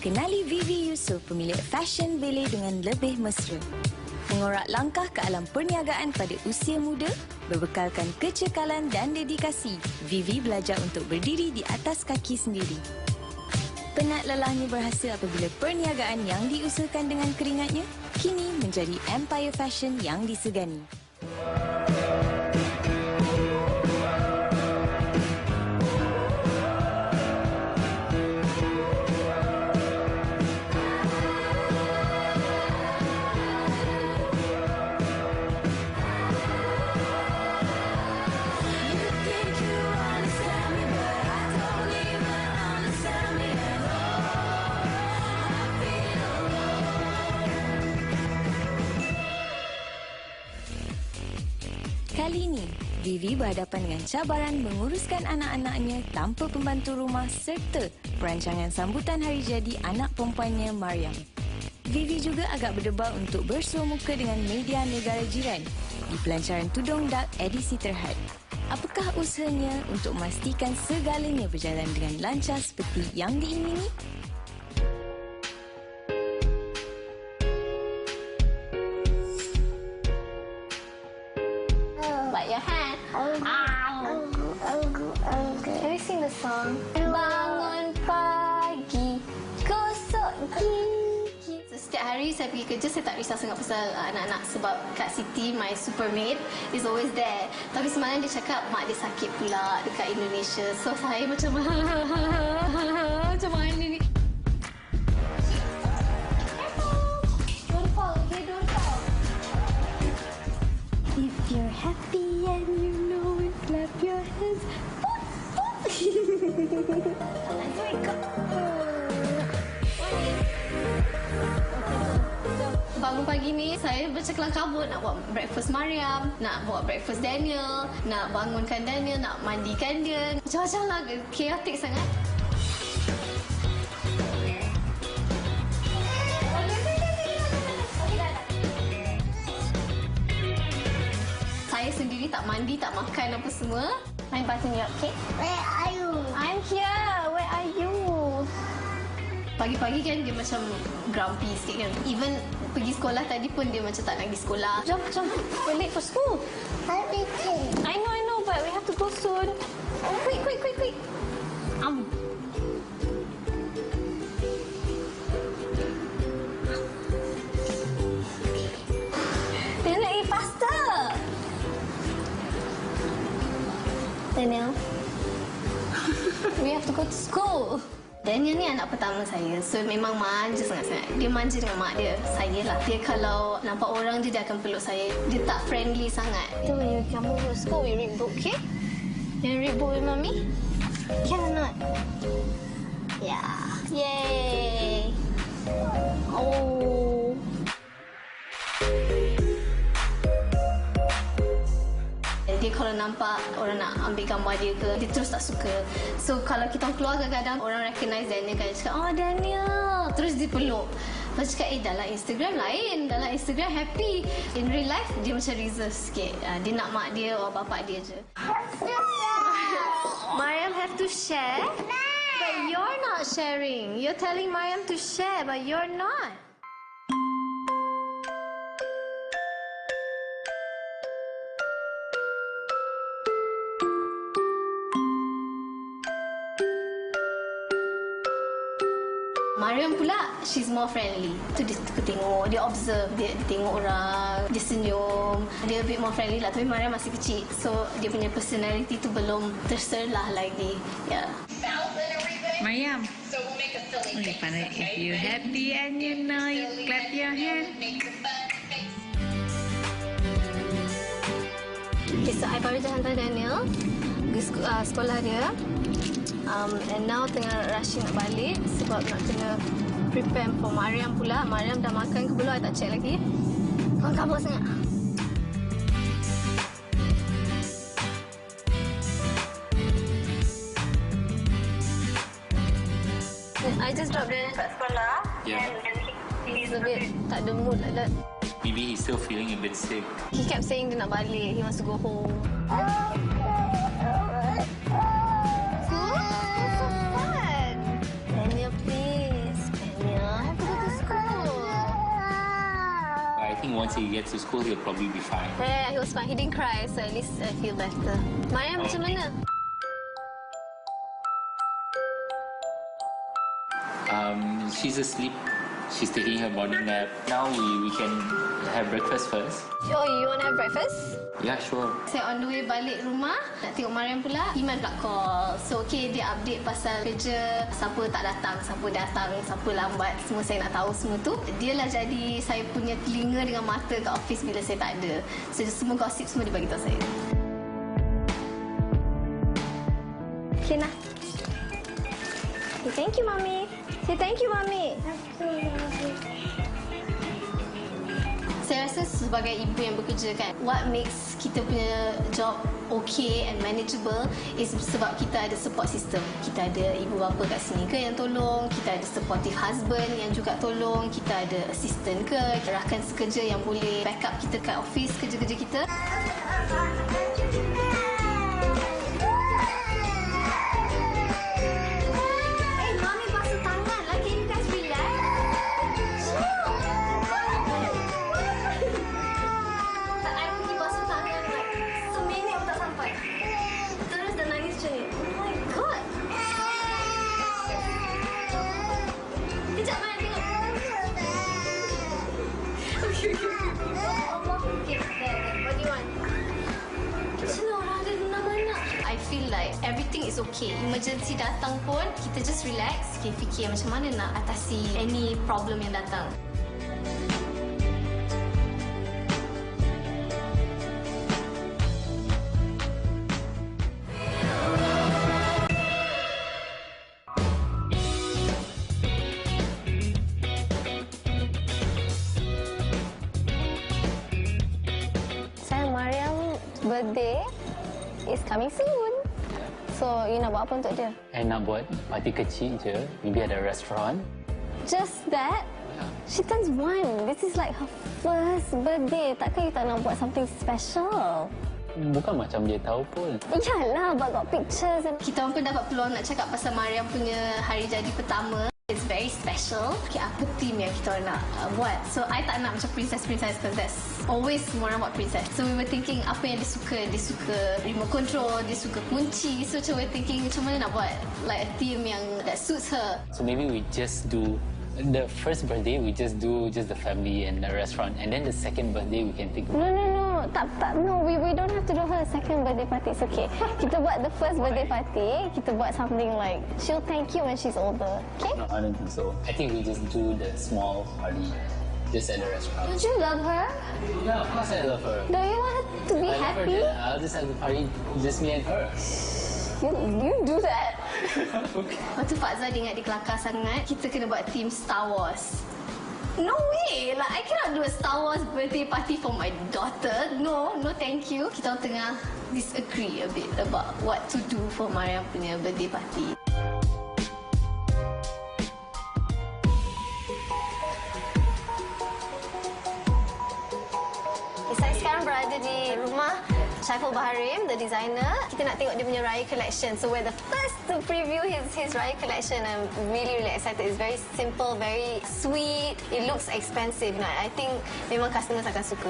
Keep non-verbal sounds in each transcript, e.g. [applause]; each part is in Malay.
Kenali Vivi Yusof, pemilik fashion bele dengan lebih mesra. Mengorak langkah ke alam perniagaan pada usia muda, berbekalkan kecekalan dan dedikasi, Vivi belajar untuk berdiri di atas kaki sendiri. Penat lelahnya berhasil apabila perniagaan yang diusahakan dengan keringatnya, kini menjadi empire fashion yang disegani. Vivi berhadapan dengan cabaran menguruskan anak-anaknya tanpa pembantu rumah serta perancangan sambutan hari jadi anak perempuannya Mariam. Vivi juga agak berdebar untuk bersua muka dengan media negara jiran di pelancaran tudung dak edisi terhad. Apakah usahanya untuk memastikan segalanya berjalan dengan lancar seperti yang diingini? Setiap hari saya pergi kerja, saya tak risau sangat pasal uh, anak-anak sebab Kak Siti, my super maid, is always there. Tapi semalam dia cakap mak dia sakit pula dekat Indonesia. So saya macam [laughs] macam mana ni? If you're happy and you know it, clap your hands. [laughs] Bangun pagi ni saya berceklang kabut nak buat breakfast Mariam, nak buat breakfast Daniel, nak bangunkan Daniel, nak mandikan dia. Macam-macam lah, chaotic sangat. Saya sendiri tak mandi, tak makan apa semua. I'm passing you up, okay? Where are you? I'm here. Where are you? Pagi-pagi kan dia macam grumpy sikit kan. Even pergi sekolah tadi pun dia macam tak nak pergi sekolah. Jom, jom. We're late for school. I'm eating. I know, I know, but we have to go soon. Oh, quick, quick, quick, quick. Um. Daniel, eat faster. Daniel. [laughs] We have to go to school. Daniel ni anak pertama saya. So memang manja sangat-sangat. Dia manja dengan mak dia. Saya lah. Dia kalau nampak orang dia, dia akan peluk saya. Dia tak friendly sangat. So when you come to school, we read book, okay? You read book with mommy? Can or not? Yeah. Yay. Oh. Dia kalau nampak orang nak ambil gambar dia ke, dia terus tak suka. So kalau kita keluar kadang-kadang orang recognize Daniel kan, dia cakap, oh Daniel. Terus dia peluk. Lepas cakap, eh dalam Instagram lain. Dalam Instagram happy. In real life, dia macam reserve sikit. Ah, Dia nak mak dia atau bapak dia je. [laughs] Mariam have to share. But you're not sharing. You're telling Mariam to share, but you're not. Mariam pula, she's more friendly. Tu dia suka tengok, dia observe, dia, dia tengok orang, dia senyum. Dia a bit more friendly lah. Tapi Mariam masih kecil. So, dia punya personality tu belum terserlah lagi. Ya. Yeah. Mariam. Okay, Pana, if you happy and you know it, clap your hand. Okay, so I baru je hantar Daniel ke sek- uh, sekolah dia. Um, and now tengah rushing nak balik sebab nak kena prepare for Mariam pula. Mariam dah makan ke belum? I tak check lagi. Kau kabut sangat. I just dropped Daniel kat sekolah. Yeah. And he's a bit tak ada mood like that. Maybe he's still feeling a bit sick. He kept saying dia nak balik. He wants to go home. School? Once he gets to school, he'll probably be fine. Yeah, he was fine. He didn't cry, so at least I feel better. Mariam macam mana? Um, she's asleep. She's taking her morning nap. Now we, we can have breakfast first. Oh, you want to have breakfast? Yeah, sure. Saya on the way balik rumah Nak tengok Mariam pula Iman pula call So okay dia update pasal kerja Siapa tak datang Siapa datang Siapa lambat Semua saya nak tahu semua tu Dia lah jadi Saya punya telinga dengan mata kat office Bila saya tak ada So semua gossip Semua dia bagi tahu saya Okay nah Say thank you mommy Say thank you mommy saya rasa sebagai ibu yang bekerja kan what makes kita punya job okay and manageable is sebab kita ada support system. Kita ada ibu bapa kat sini ke yang tolong kita ada supportive husband yang juga tolong kita ada assistant ke rakan sekerja yang boleh backup kita kat office kerja-kerja kita Everything is okay. Emergency datang pun, kita just relax. Kita fikir macam mana nak atasi any problem yang datang. Buat apa untuk dia? I nak buat party kecil je. Maybe at a restaurant. Just that? She turns one. This is like her first birthday. Takkan you tak nak buat something special? Bukan macam dia tahu pun. Yalah, but got pictures. And... Kita pun dapat peluang nak cakap pasal Mariam punya hari jadi pertama. Very special. Okay, apa theme yang kita orang nak uh, buat? So, I tak nak macam princess-princess because that's always semua orang buat princess. So, we were thinking apa yang dia suka. Dia suka remote control, dia suka kunci. So, macam we're thinking macam mana nak buat like a theme yang that suits her. So maybe we just do the first birthday. We just do just the family and the restaurant, and then the second birthday we can think. No, no, no. Tak, tak. No, we, we don't have to do her second birthday party. It's okay. [laughs] Kita buat the first birthday party. Kita buat something like, she'll thank you when she's older. Okay? No, I don't think so. I think we just do the small party, just at the restaurant. Don't you love her? Yeah, of course I love her. Don't you want her to be I love her. happy? then I'll just have the party, just me and her. You, you do that. [laughs] Lepas tu Pak Zah dia ingat dia kelakar sangat. Kita kena buat theme Star Wars. No way! Like, I cannot do a Star Wars birthday party for my daughter. No, no thank you. Kita tengah disagree a bit about what to do for Mariam punya birthday party. Syaiful Baharim, the designer. Kita nak tengok dia punya Raya collection. So we're the first to preview his his Raya collection. I'm really really excited. It's very simple, very sweet. It looks expensive. Nah, I think memang customers akan suka.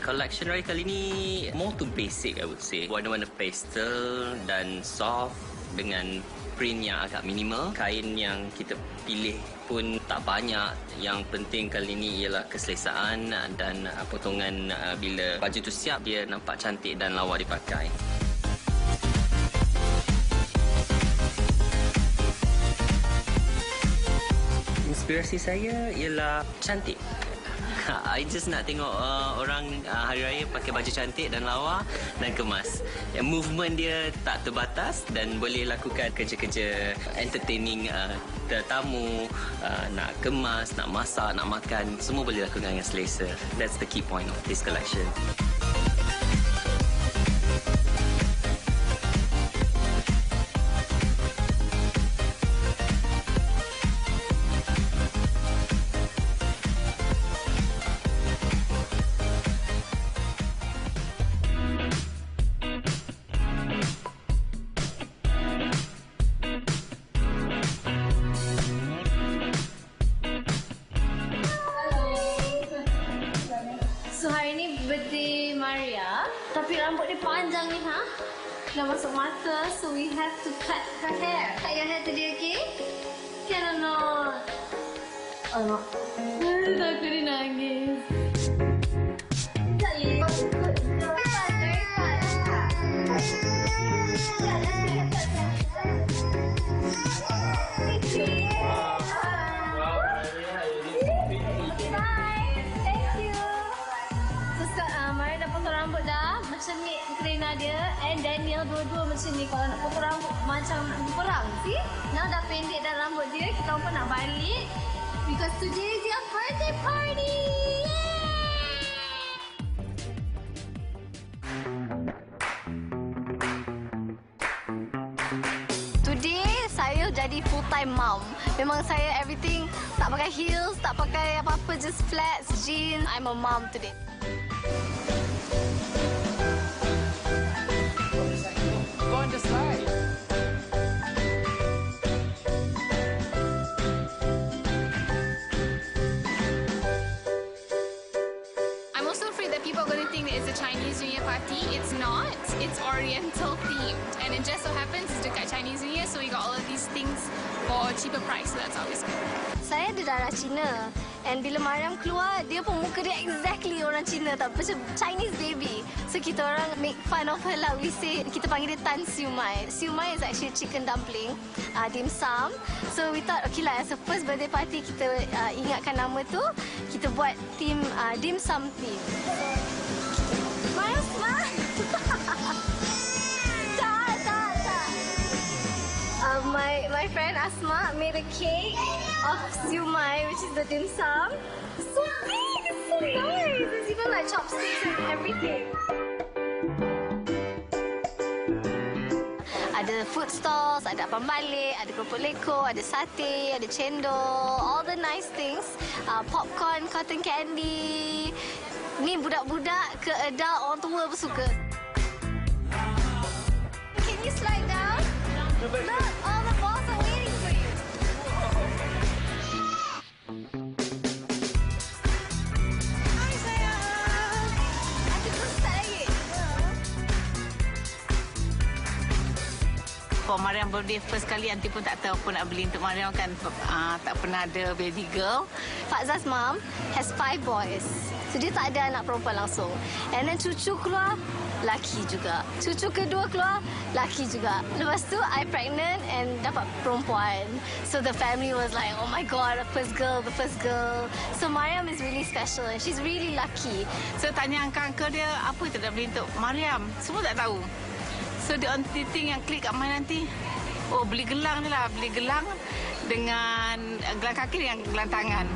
Collection Raya kali ni more to basic I would say. Warna-warna pastel dan soft dengan print yang agak minimal. Kain yang kita pilih pun tak banyak. Yang penting kali ni ialah keselesaan dan uh, potongan uh, bila baju tu siap dia nampak cantik dan lawa dipakai. Inspirasi saya ialah cantik. [laughs] I just nak tengok uh, orang uh, hari raya pakai baju cantik dan lawa dan kemas. Yang movement dia tak terbatas dan boleh lakukan kerja-kerja entertaining uh, tetamu, uh, nak kemas, nak masak, nak makan, semua boleh lakukan dengan selesa. That's the key point of this collection. Dah masuk mata, so we have to cut her hair. Cut your hair today, okay? Can or not? Takut dia nangis. Tak Kalau nak potong rambut macam perang. See? Now dah pendek dah rambut dia. Kita pun nak balik. Because today is your birthday party. Jadi full time mom. Memang saya everything tak pakai heels, tak pakai apa-apa just flats, jeans. I'm a mom today. Party. It's not. It's Oriental themed. And it just so happens it's dekat Chinese New Year, so we got all of these things for cheaper price. So that's always good. Saya ada darah Cina. And bila Mariam keluar, dia pun muka dia exactly orang Cina tau. Macam Chinese baby. So kita orang make fun of her lah. We say, kita panggil dia Tan Siu Mai. Siu Mai is actually chicken dumpling, uh, dim sum. So we thought, okay lah, as a first birthday party, kita uh, ingatkan nama tu. Kita buat theme uh, dim sum theme. [laughs] my my friend Asma made a cake of siumai, which is the dim sum. So big, it's so nice. There's even like chopsticks and everything. Ada food stalls, ada apam balik, ada keropok leko, ada sate, ada cendol, all the nice things. Uh, popcorn, cotton candy. Ni budak-budak ke adult orang tua pun suka. Can you slide down? Look, all the balls are waiting for you. Hai sayang. Nanti terus start lagi. For Mariam birthday first kali Aunty pun tak tahu apa nak beli untuk Mariam kan uh, tak pernah ada baby girl. Fakzah's mom has five boys. So dia tak ada anak perempuan langsung. And then cucu keluar, laki juga. Cucu kedua keluar, laki juga. Lepas tu, I pregnant and dapat perempuan. So the family was like, oh my god, the first girl, the first girl. So Mariam is really special and she's really lucky. So tanya uncle-uncle dia apa kita nak beli untuk Mariam. Semua tak tahu. So the only thing yang klik kat mind nanti Oh beli gelang je lah Beli gelang dengan gelang kaki dengan gelang tangan.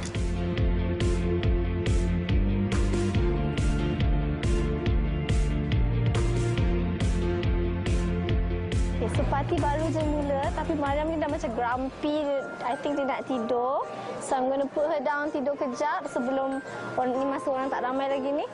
Party baru je mula tapi Mariam ni dah macam grumpy. I think dia nak tidur. So I'm going to put her down tidur kejap sebelum orang ni masa orang tak ramai lagi ni.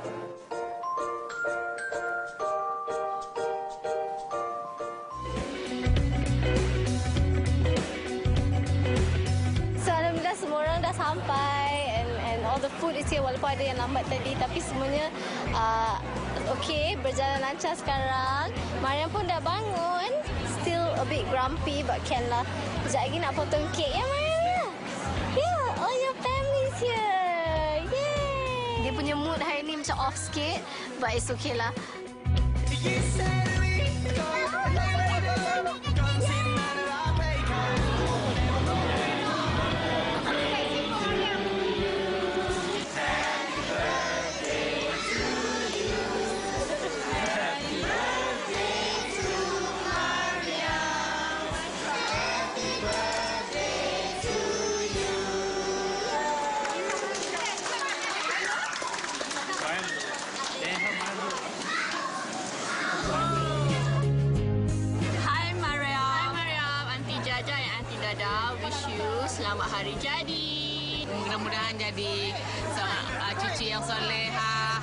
Sampai and, and all the food is here walaupun ada yang lambat tadi tapi semuanya uh, okay berjalan lancar sekarang. Mariam pun dah bangun. A bit grumpy but can lah. Sekejap lagi nak potong kek ya Mariam ya? Yeah, all your family's here. Yay! Dia punya mood hari ni macam off sikit but it's okay lah. Hai jadi. Mudah-mudahan jadi uh, cucu yang soleha,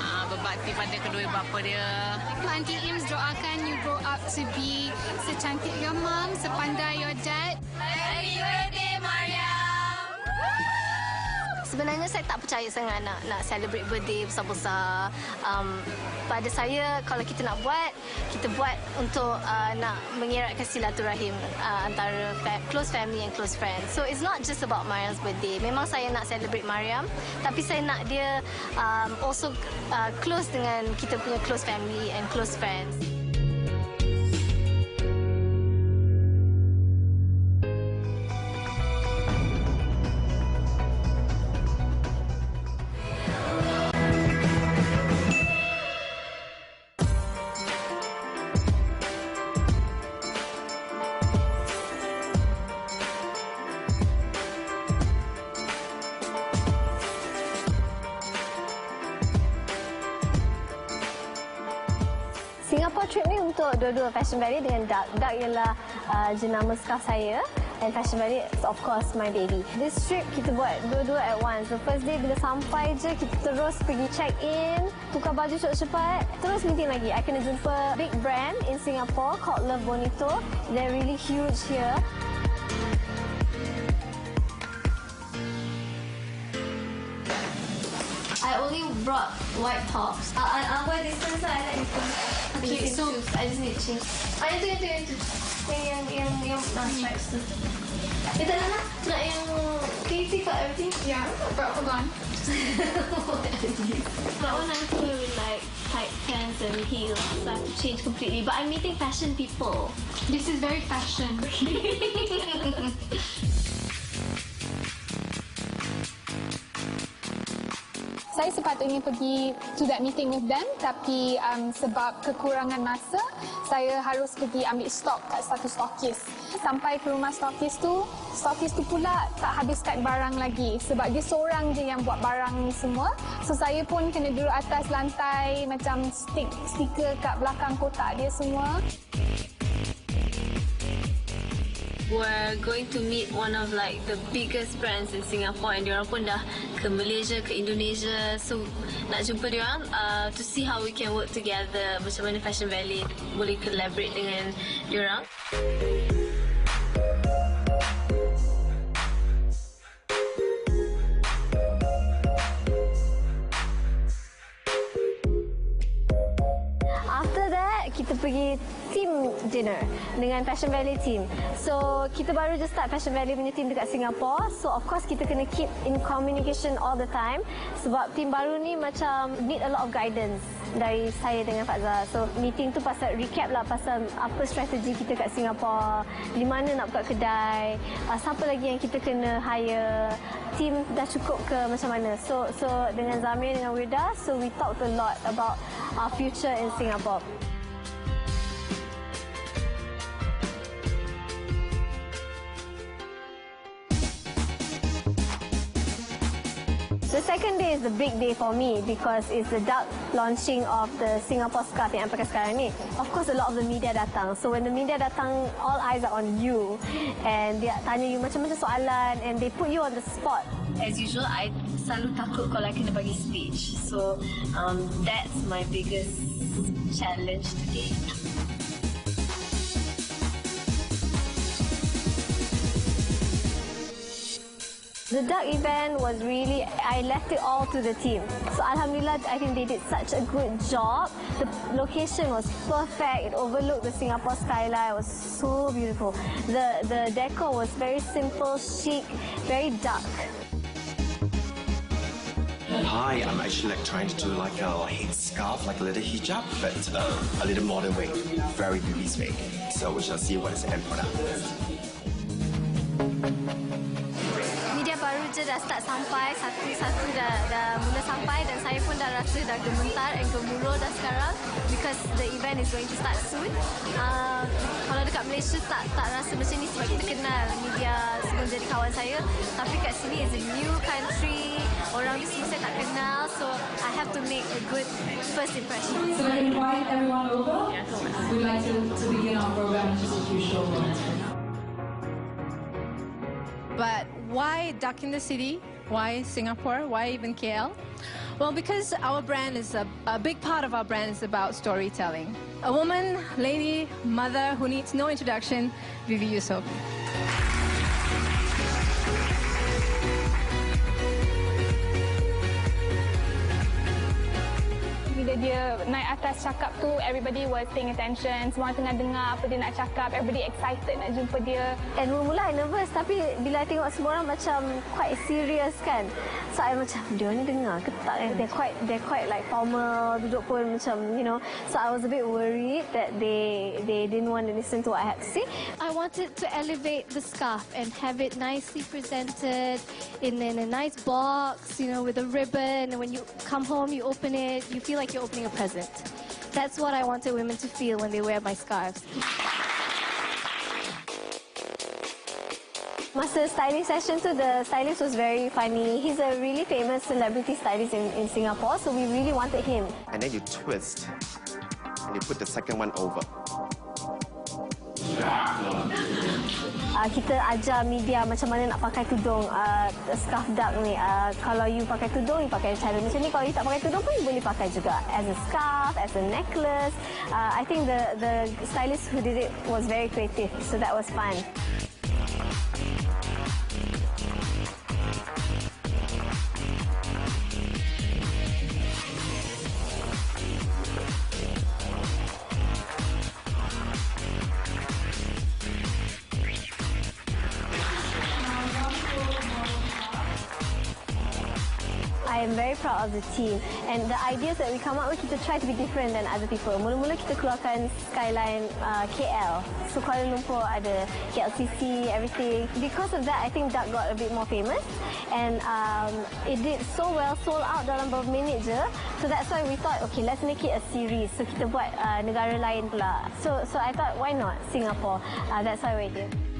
uh, berbakti pada kedua bapa dia. Aunty Ims doakan you grow up to be secantik your mom, sepandai your dad. Happy birthday Mariam. So Sebenarnya saya tak percaya sangat nak nak celebrate birthday besar-besar. Um, pada saya kalau kita nak buat, kita buat untuk uh, nak mengeratkan silaturahim uh, antara fa- close family and close friends. So it's not just about Mariam's birthday. Memang saya nak celebrate Mariam, tapi saya nak dia um, also uh, close dengan kita punya close family and close friends. Fashion Valley dengan Duck. Duck ialah uh, jenama scarf saya and Fashion Valley is of course my baby. This trip kita buat dua-dua at once. The first day bila sampai je kita terus pergi check in, tukar baju cepat-cepat, terus meeting lagi. I kena jumpa big brand in Singapore called Love Bonito. They're really huge here. I only brought white tops. I'll, I'll wear this one, so I like this one. Okay, so I just need to change. Ah, yang tu, yang tu, yang. Yang, yang, yang, nah, stripes tu. Tak nak lah. Nak yang, take out everything? Yeah, but hold on. That one I'm cool with like tight pants and heels. So I have to change completely. But I'm meeting fashion people. This is very fashion. [laughs] Saya sepatutnya pergi to that meeting with them tapi um, sebab kekurangan masa saya harus pergi ambil stok kat satu stokis. Sampai ke rumah stokis tu, stokis tu pula tak habis stack barang lagi sebab dia seorang je yang buat barang ni semua. So saya pun kena duduk atas lantai macam stick stiker kat belakang kotak dia semua. We're going to meet one of like the biggest brands in Singapore and diorang pun dah ke Malaysia, ke Indonesia. So nak jumpa diorang uh, to see how we can work together. Macam mana Fashion Valley boleh collaborate dengan diorang. Dinner dengan Fashion Valley team. So, kita baru just start Fashion Valley punya team dekat Singapore. So, of course, kita kena keep in communication all the time. Sebab team baru ni macam need a lot of guidance dari saya dengan Fazal. So, meeting tu pasal recap lah pasal apa strategi kita kat Singapore, di mana nak buka kedai, uh, siapa lagi yang kita kena hire, team dah cukup ke macam mana. So, so dengan Zamir dengan Wirda, so we talked a lot about our future in Singapore. The second day is the big day for me because it's the dark launching of the Singapore scarf yang pakai sekarang ni. Of course, a lot of the media datang. So when the media datang, all eyes are on you. And dia tanya you macam-macam soalan and they put you on the spot. As usual, I selalu takut kalau kena bagi speech. So um, that's my biggest challenge today. The duck event was really, I left it all to the team. So Alhamdulillah, I think they did such a good job. The location was perfect. It overlooked the Singapore skyline. It was so beautiful. The, the decor was very simple, chic, very dark. Hi, I'm actually like trying to do like a head scarf, like a little hijab, but uh, a little modern way, very baby's way. So we shall see what is the end product. Dah start sampai, satu-satu dah, dah mula sampai dan saya pun dah rasa dah gementar and gemuruh dah sekarang because the event is going to start soon. Uh, kalau dekat Malaysia tak tak rasa macam ni sebab kita kenal media sebelum jadi kawan saya. Tapi kat sini is a new country, orang ni semua saya tak kenal so I have to make a good first impression. So I invite everyone over. We'd like to, to begin our program in just a few short now. But why Duck in the City? Why Singapore? Why even KL? Well, because our brand is a, a big part of our brand is about storytelling. A woman, lady, mother who needs no introduction, Vivi Yusof. Dia naik atas cakap tu, everybody was paying attention. Semua tengah dengar apa dia nak cakap. Everybody excited nak jumpa dia. And mula-mula I nervous tapi bila I tengok semua orang macam quite serious kan. So I macam dia ni dengar ke tak kan? They're quite they're quite like formal duduk pun macam you know. So I was a bit worried that they they didn't want to listen to what I had to say. I wanted to elevate the scarf and have it nicely presented in, in a nice box, you know, with a ribbon. And when you come home, you open it, you feel like you're opening a present. That's what I wanted women to feel when they wear my scarves. Masa styling session tu, the stylist was very funny. He's a really famous celebrity stylist in, in Singapore, so we really wanted him. And then you twist and you put the second one over. Uh, kita ajar media macam mana nak pakai tudung uh, scarf duck ni. Uh, kalau you pakai tudung, you pakai cara macam ni. Kalau you tak pakai tudung pun, you boleh pakai juga. As a scarf, as a necklace. Uh, I think the the stylist who did it was very creative. So that was fun. Of the team and the ideas that we come up with kita try to be different than other people. Mula-mula kita keluarkan skyline uh, KL, so Kuala Lumpur ada KLCC, everything. Because of that, I think Duck got a bit more famous and um, it did so well, sold out dalam beberapa minit je. So that's why we thought, okay, let's make it a series. So kita buat uh, negara lain pula. So so I thought, why not Singapore? Uh, that's why we're here.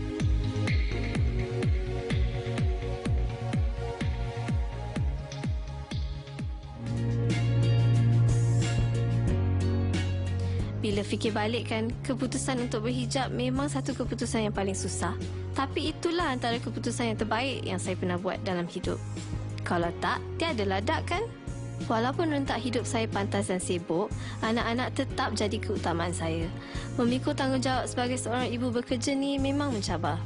Bila fikir balik kan, keputusan untuk berhijab memang satu keputusan yang paling susah. Tapi itulah antara keputusan yang terbaik yang saya pernah buat dalam hidup. Kalau tak, tiadalah dak kan? Walaupun rentak hidup saya pantas dan sibuk, anak-anak tetap jadi keutamaan saya. Memikul tanggungjawab sebagai seorang ibu bekerja ni memang mencabar.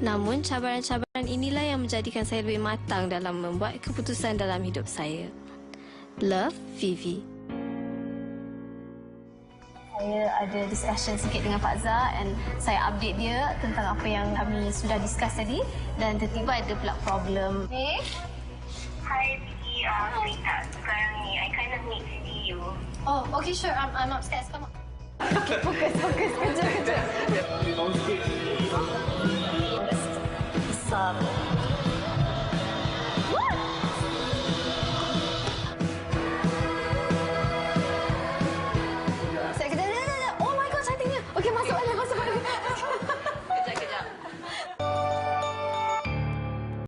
Namun, cabaran-cabaran inilah yang menjadikan saya lebih matang dalam membuat keputusan dalam hidup saya. Love, Vivi. Saya ada discussion sikit dengan Pak Zah and saya update dia tentang apa yang kami sudah discuss tadi dan tiba-tiba ada pula problem. Hey. Hi, Vicky. Uh, sweetheart. Sekarang ni, I kind of need to see you. Oh, okay, sure. I'm, I'm upstairs. Come on. Okay, fokus, fokus. Kejap, kejap. Besar.